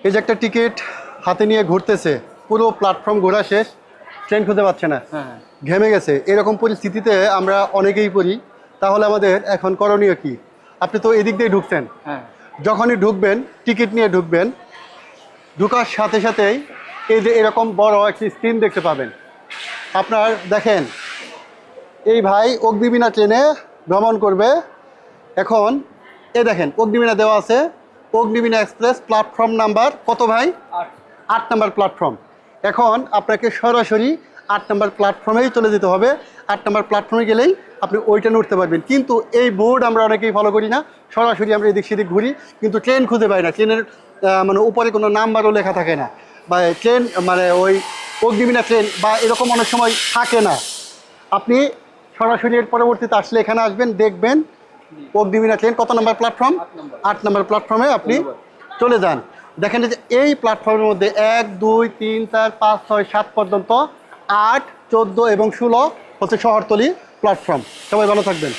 এই যে একটা টিকিট হাতে নিয়ে ঘুরতেছে পুরো প্ল্যাটফর্ম ঘোরা শেষ ট্রেন খুঁজে পাচ্ছে না। হ্যাঁ ঘেমে গেছে। এরকম পরিস্থিতিতে আমরা অনেকেই পড়ি। তাহলে আমাদের এখন করণীয় কি? আপনি তো এদিক দিয়ে ঢুকছেন। হ্যাঁ। যখনই ঢুকবেন টিকিট নিয়ে ঢুকবেন ঢুকার সাথে সাথেই এই যে এরকম বড় একটি স্ক্রিন দেখতে পাবেন। আপনার দেখেন এই ভাই অগ্নিবীণা ট্রেনে ভ্রমণ করবে। এখন এ দেখেন অগ্নিবীণা দেওয়া আছে। অগ্নিবীণা এক্সপ্রেস প্ল্যাটফর্ম নাম্বার কত ভাই? আট। Number platform. এখন আপনাকে সরাসরি আট নাম্বার প্ল্যাটফর্মেই চলে যেতে হবে। আট নাম্বার প্ল্যাটফর্মে গেলেই আপনি ওইটা উঠতে পারবেন। কিন্তু এই বোর্ড আমরা অনেকেই ফলো করি না। সরাসরি আমরা এদিক সেদিক ঘুরি। কিন্তু ট্রেন খুঁজে পাই না। ট্রেনের মানে উপরে কোনো নাম্বারও লেখা থাকে না। বা ট্রেন মানে ওই অগ্নিবীণা ট্রেন বা এরকম অনেক সময় থাকে না। আপনি সরাসরি এর পরবর্তীতে আসলে এখানে আসবেন দেখবেন। অগ্নিবীণা ট্রেন কত নম্বর প্ল্যাটফর্ম আট নম্বর। প্ল্যাটফর্মে আপনি চলে যান। দেখেন যে এই প্ল্যাটফর্মের মধ্যে এক দুই তিন চার পাঁচ ছয় সাত পর্যন্ত আট চোদ্দ এবং ষোলো হচ্ছে শহরতলি প্ল্যাটফর্ম সবাই ভালো থাকবেন।